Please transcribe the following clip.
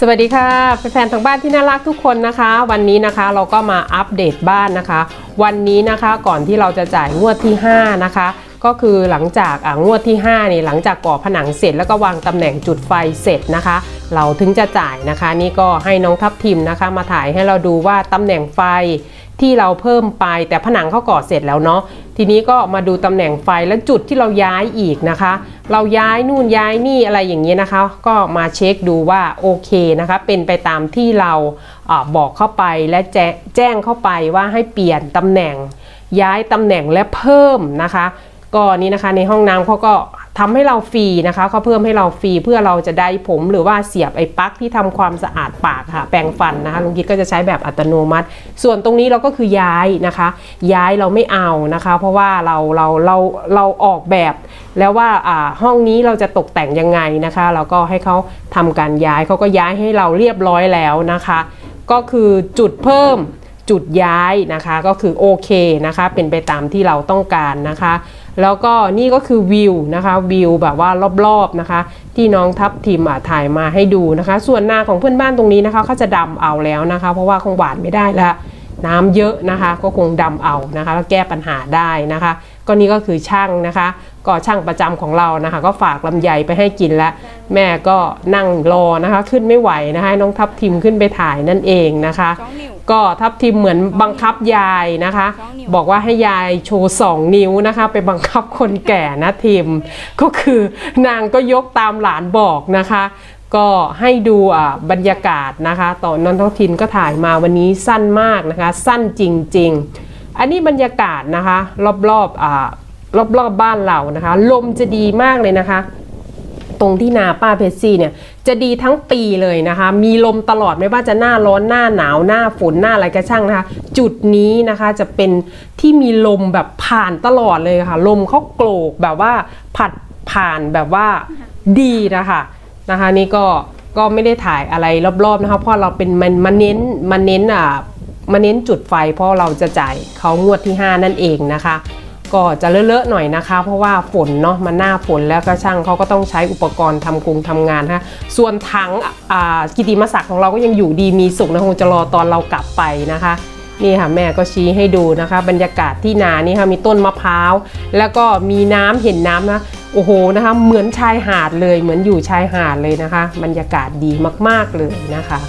สวัสดีค่ะแฟนๆทางบ้านที่น่ารักทุกคนนะคะ วันนี้นะคะเราก็มาอัปเดตบ้านนะคะ วันนี้นะคะก่อนที่เราจะจ่ายงวดที่ 5 นะคะ ก็คือหลังจากอ่างวดที่5นี่หลังจากก่อผนังเสร็จแล้วก็วางตำแหน่งจุดไฟเสร็จนะคะ เราถึงจะจ่ายนะคะ นี่ก็ให้น้องทัพทิมนะคะ มาถ่ายให้เราดูว่าตำแหน่งไฟที่เราเพิ่มไปแต่ผนังเขาก่อเสร็จแล้วเนาะทีนี้ก็มาดูตำแหน่งไฟและจุดที่เราย้ายอีกนะคะ เราย้ายนู่นย้ายนี่อะไรอย่างเงี้ยนะคะ ก็มาเช็คดูว่าโอเคนะคะ เป็นไปตามที่เราอบอกเข้าไปและแจแจ้งเข้าไปว่าให้เปลี่ยนตำแหน่งย้ายตำแหน่งและเพิ่มนะคะ ก็นี่นะคะในห้องน้ำเขาก็ทำให้เราฟรีนะคะเขาเพิ่มให้เราฟรีเพื่อเราจะได้ผมหรือว่าเสียบไอ้ปลั๊กที่ทำความสะอาดปากค่ะ แปรงฟันนะคะลุงกิ๊กก็จะใช้แบบอัตโนมัติ ส่วนตรงนี้เราก็คือย้ายนะคะ ย้ายเราไม่เอานะคะ เพราะว่าเราเราเราเราออกแบบ แล้วว่าอ่าห้องนี้เราจะตกแต่งยังไงนะคะ เราก็ให้เขาทำการย้ายเขาก็ย้ายให้เราเรียบร้อยแล้วนะคะ ก็คือจุดเพิ่มจุดย้ายนะคะก็คือโอเคนะคะ เป็นไปตามที่เราต้องการนะคะ แล้วก็นี่ก็คือวิวนะคะวิวแบบว่ารอบๆนะคะ ที่น้องทัพทีมถ่ายมาให้ดูนะคะ ส่วนหน้าของเพื่อนบ้านตรงนี้นะคะเขาจะดำเอาแล้วนะคะ เพราะว่าคงหวานไม่ได้แล้วน้ำเยอะนะคะ ก็คงดำเอานะคะ แล้วแก้ปัญหาได้นะคะ ก็นี่ก็คือช่างนะคะ ก็ช่างประจำของเรานะคะ ก็ฝากลำไยไปให้กินแล้ว แม่ก็นั่งรอนะคะ ขึ้นไม่ไหวนะคะน้องทัพทิมขึ้นไปถ่ายนั่นเองนะคะ ก็ทับทิมเหมือนบังคับยายนะคะ บอกว่าให้ยายโชว์สองนิ้วนะคะ ไปบังคับคนแก่นะทิม ก็คือนางก็ยกตามหลานบอกนะคะ ก็ให้ดูอ่าบรรยากาศนะคะตอนนนททินก็ถ่ายมาวันนี้สั้นมากนะคะ สั้นจริง ๆ อันนี้บรรยากาศนะคะ รอบๆอ่ารอบๆบบ้านเรานะคะ ลมจะดีมากเลยนะคะ รงที่นาป้าเพชรซี่เนี่ยจะดีทั้งปีเลยนะคะ มีลมตลอดไม่ว่าจะหน้าร้อนหน้าหนาวหน้าฝนหน้าอะไรก็ช่างนะคะ จุดนี้นะคะจะเป็นที่มีลมแบบผ่านตลอดเลยค่ะ ลมเขาโกรกแบบว่าผัดผ่านแบบว่าดีนะคะนะคะ นี่ก็ก็ไม่ได้ถ่ายอะไรรอบๆนะคะเพราะเราเป็นมันมาเน้นมาเน้นอะมาเน้นจุดไฟเพราะเราจะจ่ายเขางวดที่ 5 นั่นเองนะคะ ก็จะเลอะๆหน่อยนะคะ เพราะว่าฝนเนาะมันหน้าฝนแล้วก็ช่างเขาก็ต้องใช้อุปกรณ์ทำกรุงทำงานนะคะส่วนถังกิติมศักดิ์ของเราก็ยังอยู่ดีมีสุขนะคงจะรอตอนเรากลับไปนะคะนี่ค่ะแม่ก็ชี้ให้ดูนะคะ บรรยากาศที่นานี่ค่ะมีต้นมะพร้าว แล้วก็มีน้ำเห็นน้ำนะโอ้โหนะคะ เหมือนชายหาดเลยเหมือนอยู่ชายหาดเลยนะคะ บรรยากาศดีมากๆเลยนะคะ